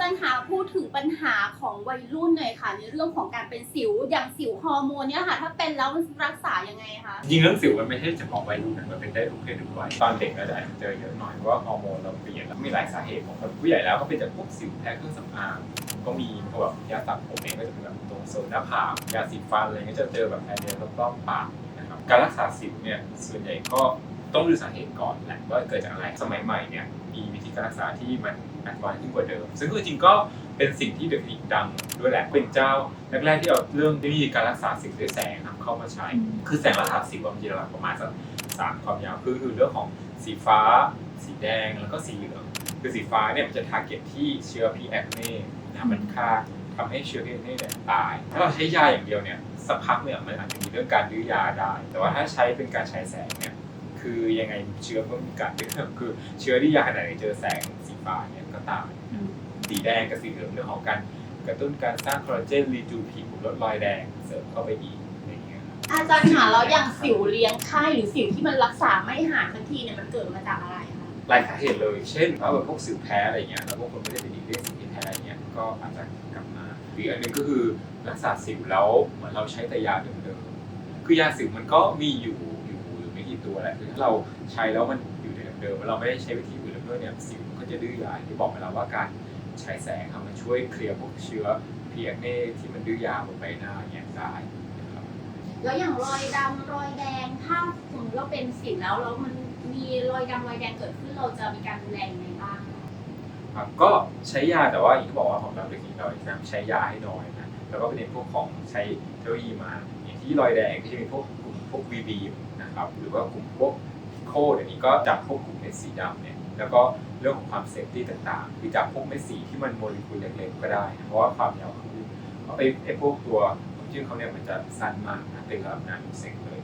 จารย์คะพูดถึงปัญหาของวัยรุ่นหน่อยค่ะ ในเรื่องของการเป็นสิวอย่างสิวฮอร์โมนเนี่ยค่ะ ถ้าเป็นแล้วรักษายังไงคะจริงเรื่องสิวมันไม่ใช่เฉพาะวัยรุ่นนะมันเป็นได้ทุกเพศทุกวัยตอนเด็กเราจะอาจจะเจอเยอะหน่อยเพราะว่าฮอร์โมนเราเปลี่ยนแล้วมีหลายสาเหตุของคนผู้ใหญ่แล้วก็เป็นจากพวกสิวแพ้เครื่องสำอางก็มีพวกแบบยาสระผมเองก็จะเป็นแบบตรงโซนหน้าผากยาสีฟันอะไรเงี้ยจะเจอแบบแพ้เนื้อรอบๆปากนะครับการรักษาสิวเนี่ยส่วนใหญ่ก็ ต้องดูสาเหตุก่อนแหละว่าเกิดจากอะไรสมัยใหม่เนี่ยมีวิธีการรักษาที่มันแอดวานซ์ขึ้นกว่าเดิม ซึ่งจริงๆก็เป็นสิ่งที่เดอะคลินิกดังด้วยแหละเป็นเจ้าแรกๆที่เอาเรื่องวิธีการรักษาสิวด้วยแสงนำเข้ามาใช้ คือแสงรักษาสิวอะมันจะประมาณสักสามความยาวคือคือเรื่องของสีฟ้า สีแดงแล้วก็สีเหลืองคือสีฟ้าเนี่ยมันจะทาร์เก็ตที่เชื้อพีแอคเน่นะมันฆ่าทำให้เชื้อพีแอคเน่เนี่ยตาย ถ้าเราใช้ยาอย่างเดียวเนี่ยสักพักเนี่ยมันอาจจะมีเรื่องการดื้อยาได้ แต่ว่าถ้าใช้เป็นการใช้แสงเนี่ย คือยังไงเชื้อมันมีการดื้อคือเชื้อที่ยาขนาดไหนเจอแสงสีฟ้าเนี่ยก็ตายสีแดงกับสีเหลืองเรื่องของการกระตุ้นการสร้างคอลลาเจนรีจูผิวลดรอยแดงเสริมเข้าไปอีกอะไรอย่างเงี้ยครับอาจารย์ค่ะแล้วอย่างสิวเลี้ยงไข้หรือสิวที่มันรักษาไม่หายทันทีเนี่ยมันเกิดมาจากอะไรคะหลายสาเหตุเลย เช่นถ้าแบบพวกสิวแพ้อะไรเงี้ยแล้วบางคนไม่ได้เป็นดีเรื่องสิวที่แพ้อะไรเงี้ยก็อาจจะกลับมาหรืออันหนึงก็คือรักษาสิวแล้วเหมือนเราใช้แต่ยาเดิมๆคือยาสิวมันก็มีอยู่อยู่อยู่ไม่ กี่ตัวแหละคือถ้าเราใช้แล้วมันอยู่ในเดิมๆแล้วเราไม่ได้ใช้วิธีอื่นแล้วด้วยเนี่ยสิวมันก็จะดื้อยาอย่างที่บอกไปแล้วว่าการใช้แสงครับมันช่วยเคลียร์พวกเชื้อพีแอคเน่ที่มันดื้อยาบนใบหน้าเนี่ยได้นะครับแล้วอย่างรอยดำรอยแดงถ้าสมมติว่าเป็นสิวแล้วแล้วมันมีรอยดำรอยแดงเกิดขึ้นเราจะมีการดูแลยังไงบ้างครับก็ใช้ยาแต่ว่าอย่างที่บอกว่าของเราเด็กๆเราจะใช้ยาให้น้อยนะแล้วก็เป็นพวกของใช้เทคโนโลยีมาอย่างที่รอยแดงก็จะมีพวกกลุ่มพวก VB นะครับหรือว่ากลุ่มพวกโคเดี๋ยวนี้ก็จับพวกกลุ่มเม็ดสีดำเนี่ยแล้วก็เรื่องของความเซฟตี้ต่างๆคือจับพวกเม็ดสีที่มันโมเลกุลเล็กๆก็ได้นะเพราะว่าความยาวคือเพราะไอ้พวกตัวชื่อเขาเนี่ยมันจะสั้นมากนะเป็นระดับนาโนเซกเลย